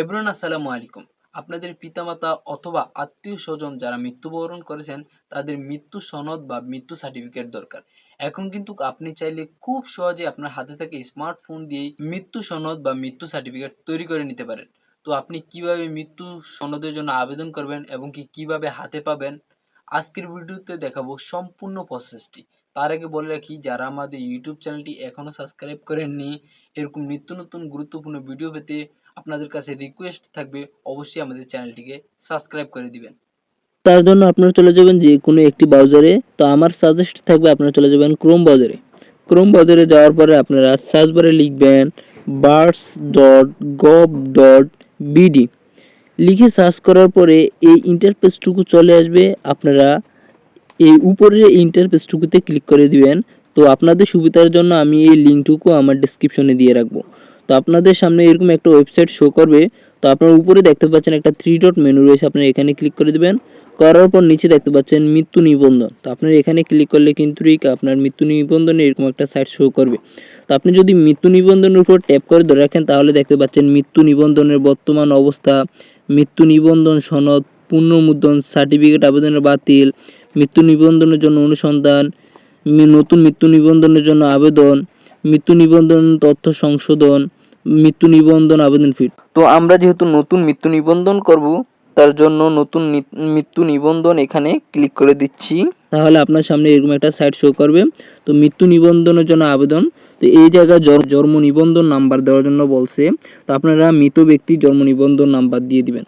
Everyone আসসালামু আলাইকুম। আপনাদের পিতামাতা অথবা আত্মীয় স্বজন যারা মৃত্যুবরণ করেছেন, তাদের মৃত্যু সনদ বা মৃত্যু সার্টিফিকেট দরকার। এখন কিন্তু আপনি চাইলে খুব সহজে আপনার হাতে থাকা স্মার্টফোন দিয়ে মৃত্যু সনদ বা মৃত্যু সার্টিফিকেট তৈরি করে নিতে পারেন। তো আপনি কীভাবে মৃত্যু সনদের জন্য আবেদন করবেন এবং কি কীভাবে হাতে পাবেন? আজকের ভিডিওতে দেখাবো সম্পূর্ণ প্রসেসটি তার আগে বলে রাখি, যারা আমাদের ইউটিউব চ্যানেলটি এখনও সাবস্ক্রাইব করেননি, এরকম নিত্য নতুন গুরুত্বপূর্ণ ভিডিও পেতে আপনাদের কাছে রিকোয়েস্ট থাকবে, অবশ্যই আমাদের চ্যানেলটিকে সাবস্ক্রাইব করে দিবেন। তার জন্য আপনারা চলে যাবেন যে কোনো একটি ব্রাউজারে তো আমার সাজেস্ট থাকবে আপনারা চলে যাবেন ক্রোম ব্রাউজারে ক্রোম ব্রাউজারে যাওয়ার পরে আপনারা সার্চ বারে লিখবেন bars dot gov dot BD লিখে সার্চ করার পরে এই ইন্টারফেসটুকু চলে আসবে। আপনারা এই উপরের ইন্টারফেসটুকুতে ক্লিক করে দিবেন, তো আপনাদের সুবিধার জন্য আমি এই লিঙ্কটুকু আমার ডেসক্রিপশনে দিয়ে রাখব। তো আপনাদের সামনে এরকম একটা ওয়েবসাইট শো করবে, তো আপনারা উপরে দেখতে পাচ্ছেন একটা থ্রি ডট মেনু রয়েছে, আপনারা এখানে ক্লিক করে দিবেন। করার পর নিচে দেখতে পাচ্ছেন মৃত্যু নিবন্ধন। তো আপনারা এখানে ক্লিক করলে কিন্তু আপনার মৃত্যু নিবন্ধনে এরকম একটা সাইট শো করবে। তো আপনি যদি মৃত্যু নিবন্ধনের উপর ট্যাপ করে ধরে রাখেন, তাহলে দেখতে পাচ্ছেন মৃত্যু নিবন্ধনের বর্তমান অবস্থা, মৃত্যু নিবন্ধন সনদ, পুনর্মুদ্রণ সার্টিফিকেট আবেদনের বাতিল মৃত্যু নিবন্ধনের জন্য অনুসন্ধান নতুন মৃত্যু নিবন্ধনের জন্য আবেদন মৃত্যু নিবন্ধন তথ্য সংশোধন মৃত্যু নিবন্ধন আবেদন ফি তো আমরা যেহেতু নতুন মৃত্যু নিবন্ধন করব তার জন্য নতুন মৃত্যু নিবন্ধন এখানে ক্লিক করে দিচ্ছি। তাহলে আপনার সামনে এরকম একটা সাইট শো করবে। তো মৃত্যু নিবন্ধনের জন্য আবেদন তো এই জায়গায় জন্ম নিবন্ধন নাম্বার দেওয়ার জন্য বলছে। তো আপনারা মৃত ব্যক্তির জন্ম নিবন্ধন নাম্বার দিয়ে দিবেন।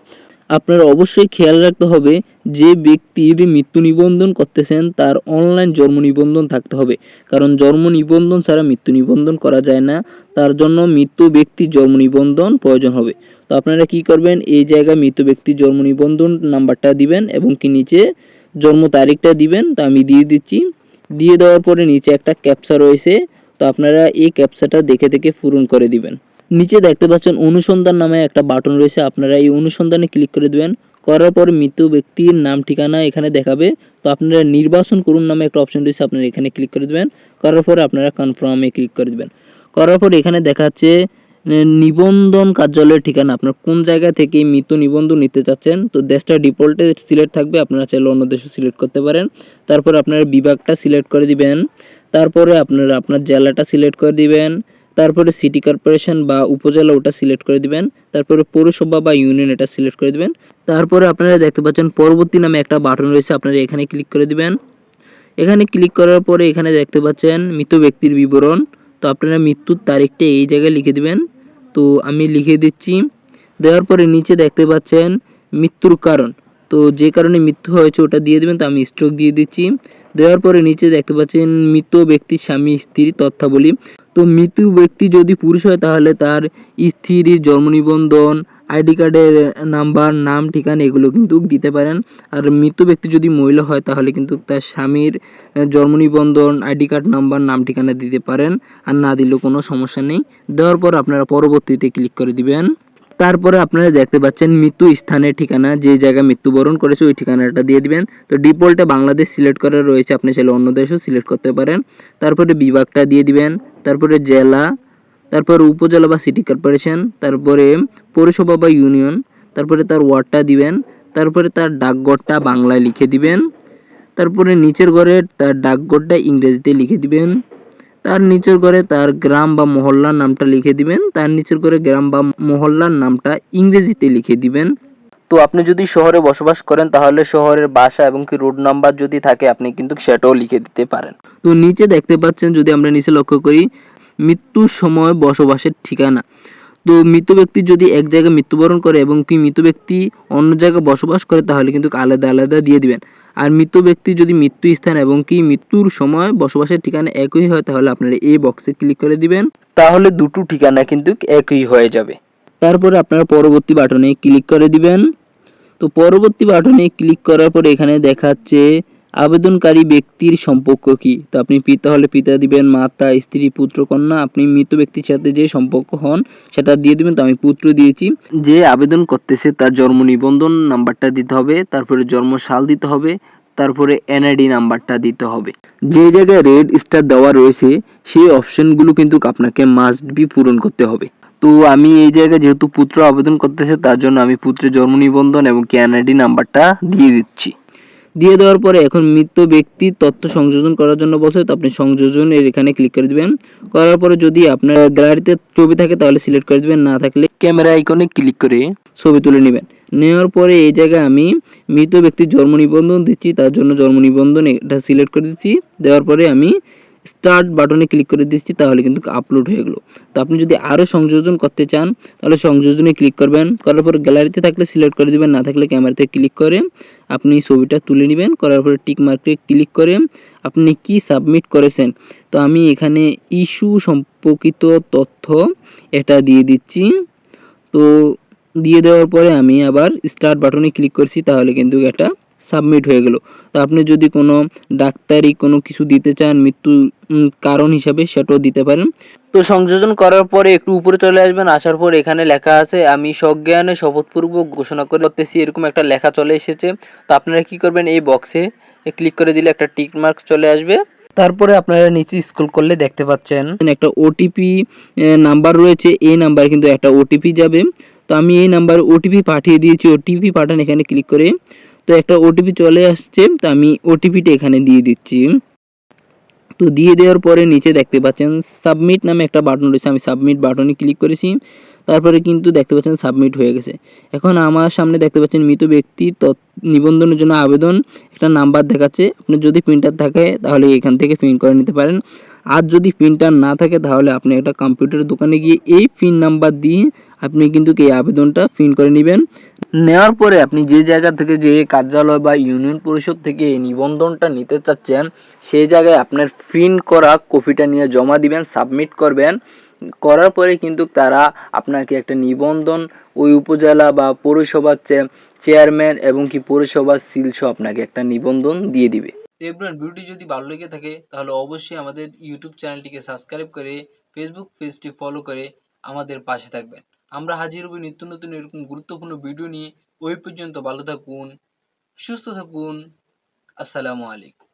আপনারা অবশ্যই খেয়াল রাখতে হবে যে ব্যক্তির মৃত্যু নিবন্ধন করতেছেন, তার অনলাইন জন্ম নিবন্ধন থাকতে হবে। কারণ জন্ম নিবন্ধন ছাড়া মৃত্যু নিবন্ধন করা যায় না। তার জন্য মৃত্যু ব্যক্তির জন্ম নিবন্ধন প্রয়োজন হবে। তো আপনারা কি করবেন? এই জায়গায় মৃত ব্যক্তির জন্ম নিবন্ধন নাম্বারটা দিবেন এবং কি নিচে জন্ম তারিখটা দিবেন। তো আমি দিয়ে দিচ্ছি। দিয়ে দেওয়ার পরে নিচে একটা ক্যাপসা রয়েছে। তো আপনারা এই ক্যাপসাটা দেখে দেখে পূরণ করে দিবেন। নিচে দেখতে পাচ্ছেন অনুসন্ধান নামে একটা বাটন রয়েছে, আপনারা এই অনুসন্ধানে ক্লিক করে দেবেন। করার পর মৃত ব্যক্তির নাম, ঠিকানা এখানে দেখাবে। তো আপনারা নির্বাচন করুন নামে একটা অপশন রয়েছে, আপনারা এখানে ক্লিক করে দেবেন। করার পর আপনারা কনফার্মে ক্লিক করে দেবেন। করার পর এখানে দেখাচ্ছে নিবন্ধন কার্যালয়ের ঠিকানা। আপনার কোন জায়গা থেকে মৃত নিবন্ধন নিতে চাচ্ছেন? তো দেশটা ডিফল্টে সিলেক্ট থাকবে, আপনারা চাইলে অন্য দেশও সিলেক্ট করতে পারেন। তারপর আপনারা বিভাগটা সিলেক্ট করে দিবেন। তারপরে আপনারা আপনার জেলাটা সিলেক্ট করে দিবেন। তারপরে সিটি কর্পোরেশন বা উপজেলা ওটা সিলেক্ট করে দিবেন, তারপরে পৌরসভা বা ইউনিয়ন এটা সিলেক্ট করে দিবেন। তারপরে আপনারা দেখতে পাচ্ছেন পরবর্তী নামে একটা বাটন রয়েছে, আপনারা এখানে ক্লিক করে দিবেন। এখানে ক্লিক করার পরে এখানে দেখতে পাচ্ছেন মৃত ব্যক্তির বিবরণ। তো আপনারা মৃত্যুর তারিখটা এই জায়গায় লিখে দিবেন। তো আমি লিখে দিচ্ছি। দেওয়ার পরে নিচে দেখতে পাচ্ছেন মৃত্যুর কারণ। তো যে কারণে মৃত্যু হয়েছে ওটা দিয়ে দিবেন, তো আমি স্ট্রোক দিয়ে দিচ্ছি। দেওয়ার পরে নিচে দেখতে পাচ্ছেন মৃত ব্যক্তির স্বামী, স্ত্রী, তথ্যাবলী। তো মৃত ব্যক্তি যদি পুরুষ হয়, তাহলে তার স্ত্রীর জন্ম নিবন্ধন, আইডি কার্ডের নাম্বার, নাম, ঠিকানা এগুলো কিন্তু দিতে পারেন। আর মৃত ব্যক্তি যদি মহিলা হয়, তাহলে কিন্তু তার স্বামীর জন্ম নিবন্ধন, আইডি কার্ড নাম্বার, নাম, ঠিকানা দিতে পারেন। আর না দিলেও কোনো সমস্যা নেই। দেওয়ার পর আপনারা পরবর্তীতে ক্লিক করে দিবেন। তারপরে আপনারা দেখতে পাচ্ছেন মৃত্যু স্থানের ঠিকানা। যে জায়গায় মৃত্যুবরণ করেছে, ওই ঠিকানাটা দিয়ে দিবেন। তো ডিফল্টে বাংলাদেশ সিলেক্ট করা রয়েছে। আপনি চাইলে অন্য দেশও সিলেক্ট করতে পারেন। তারপরে বিভাগটা দিয়ে দিবেন। তারপরে জেলা, তারপর উপজেলা বা সিটি কর্পোরেশন তারপরে পৌরসভা বা ইউনিয়ন তারপরে তার ওয়ার্ডটা দিবেন, তারপরে তার ডাকঘরটা বাংলায় লিখে দিবেন, তারপরে নিচের ঘরে তার ডাকঘরটা ইংরেজিতে লিখে দিবেন, তার নিচের ঘরে তার গ্রাম বা মহল্লার নামটা লিখে দিবেন, তার নিচের ঘরে গ্রাম বা মহল্লার নামটা ইংরেজিতে লিখে দিবেন। তো আপনি যদি শহরে বসবাস করেন, তাহলে শহরের বাসা এবং কি রোড নাম্বার যদি থাকে, আপনি কিন্তু সেটাও লিখে দিতে পারেন। তো নিচে দেখতে পাচ্ছেন, যদি আমরা নিচে লক্ষ্য করি, মৃত্যুর সময় বসবাসের ঠিকানা। তো মৃত ব্যক্তি যদি এক জায়গায় মৃত্যুবরণ করে এবং কি মৃত ব্যক্তি অন্য জায়গায় বসবাস করে, তাহলে কিন্তু আলাদা আলাদা দিয়ে দিবেন। আর মৃত ব্যক্তি যদি মৃত্যু স্থান এবং কি মৃত্যুর সময় বসবাসের ঠিকানা একই হয়, তাহলে আপনারা এই বক্সে ক্লিক করে দিবেন। তাহলে দুটো ঠিকানা কিন্তু একই হয়ে যাবে। তারপরে আপনারা পরবর্তী বাটনে ক্লিক করে দিবেন। তো পরবর্তী বাটনে ক্লিক করার পরে এখানে দেখাচ্ছে আবেদনকারী ব্যক্তির সম্পর্ক কি। তো আপনি পিতা হলে পিতা দিবেন, মাতা, স্ত্রী, পুত্র, কন্যা, আপনি মৃত ব্যক্তির সাথে যে সম্পর্ক হন সেটা দিয়ে দিবেন। তো আমি পুত্র দিয়েছি। যে আবেদন করতেছে তার জন্ম নিবন্ধন নাম্বারটা দিতে হবে, তারপরে জন্ম সাল দিতে হবে, তারপরে এনআইডি নাম্বারটা দিতে হবে। যে জায়গায় রেড স্টার দেওয়া রয়েছে, সেই অপশনগুলো কিন্তু আপনাকে মাস্ট বি পূরণ করতে হবে। তো আমি এই জায়গায় যেহেতু পুত্র আবেদন করতেছে, তার জন্য আমি পুত্রের জন্ম নিবন্ধন এবং ক্যানাডি নাম্বারটা দিয়ে দিচ্ছি। দিয়ে দেওয়ার পরে এখন মৃত ব্যক্তির তথ্য সংযোজন করার জন্য বলছে, তো আপনি সংযোজনের এখানে ক্লিক করে দিবেন। করার পরে যদি আপনার গ্যালারিতে ছবি থাকে, তাহলে সিলেক্ট করে দিবেন। না থাকলে ক্যামেরা আইকনে ক্লিক করে ছবি তুলে নেবেন। নেওয়ার পরে এই জায়গায় আমি মৃত ব্যক্তির জন্ম নিবন্ধন দিচ্ছি, তার জন্য জন্ম নিবন্ধন এটা সিলেক্ট করে দিচ্ছি। দেওয়ার পরে আমি স্টার্ট বাটনে ক্লিক করে দিচ্ছি, তাহলে কিন্তু আপলোড হয়ে গেলো। তো আপনি যদি আরও সংযোজন করতে চান, তাহলে সংযোজনে ক্লিক করবেন। করার পর গ্যালারিতে থাকলে সিলেক্ট করে দিবেন, না থাকলে ক্যামেরাতে ক্লিক করে আপনি ছবিটা তুলে নেবেন। করার পরে টিক মার্কে ক্লিক করে আপনি কি সাবমিট করেছেন। তো আমি এখানে ইস্যু সম্পর্কিত তথ্য এটা দিয়ে দিচ্ছি। তো দিয়ে দেওয়ার পরে আমি আবার স্টার্ট বাটনে ক্লিক করছি, তাহলে কিন্তু এটা সাবমিট হয়ে গেল। তো আপনি যদি কোনো ডাক্তারি কোনো কিছু দিতে চান মৃত্যু কারণ হিসাবে সেটাও দিতে পারেন। তো সংযোজন করার পরে একটু উপরে চলে আসবেন আসার পর এখানে লেখা আছে আমি সজ্ঞানে শপথপূর্বক ঘোষণা করে করতেছি। এরকম একটা লেখা চলে এসেছে। তো আপনারা কি করবেন এই বক্সে ক্লিক করে দিলে একটা টিক মার্ক চলে আসবে। তারপরে আপনারা নিচে স্ক্রল করলে দেখতে পাচ্ছেন। একটা ওটিপি নাম্বার রয়েছে। এই নাম্বার কিন্তু একটা ওটিপি যাবে। তো আমি এই নাম্বারে ওটিপি পাঠিয়ে দিয়েছি। ওটিপি পাঠান এখানে ক্লিক করে। তো একটা ওটিপি চলে আসছে, তো আমি ওটিপিটা এখানে দিয়ে দিচ্ছি। তো দিয়ে দেওয়ার পরে নিচে দেখতে পাচ্ছেন সাবমিট নামে একটা বাটন রয়েছে, আমি সাবমিট বাটনে ক্লিক করেছি। তারপরে কিন্তু দেখতে পাচ্ছেন সাবমিট হয়ে গেছে। এখন আমার সামনে দেখতে পাচ্ছেন মৃত ব্যক্তি নিবন্ধনের জন্য আবেদন, একটা নাম্বার দেখাচ্ছে। আপনার যদি প্রিন্টার থাকে, তাহলে এখান থেকে প্রিন্ট করে নিতে পারেন। আর যদি প্রিন্টার না থাকে, তাহলে আপনি একটা কম্পিউটারের দোকানে গিয়ে এই পিন নাম্বার দিয়ে আপনি কিন্তু এই আবেদনটা প্রিন্ট করে নেবেন। নেওয়ার পরে আপনি যে জায়গা থেকে যে কার্যালয় বা ইউনিয়ন পরিষদ থেকে এই নিবন্ধনটা নিতে চাচ্ছেন, সেই জায়গায় আপনার প্রিন্ট করা কপিটা নিয়ে জমা দিবেন সাবমিট করবেন। করার পরে কিন্তু তারা আপনাকে একটা নিবন্ধন ওই উপজেলা বা পৌরসভার চেয়ারম্যান এবং কি পৌরসভার সিলসহ আপনাকে একটা নিবন্ধন দিয়ে দিবে। এবার ভিডিওটি যদি ভালো লেগে থাকে, তাহলে অবশ্যই আমাদের ইউটিউব চ্যানেলটিকে সাবস্ক্রাইব করে ফেসবুক পেজটি ফলো করে আমাদের পাশে থাকবেন। আমরা হাজির হব নিত্য নতুন এরকম গুরুত্বপূর্ণ ভিডিও নিয়ে। ওই পর্যন্ত ভালো থাকুন, সুস্থ থাকুন। আসসালামু আলাইকুম।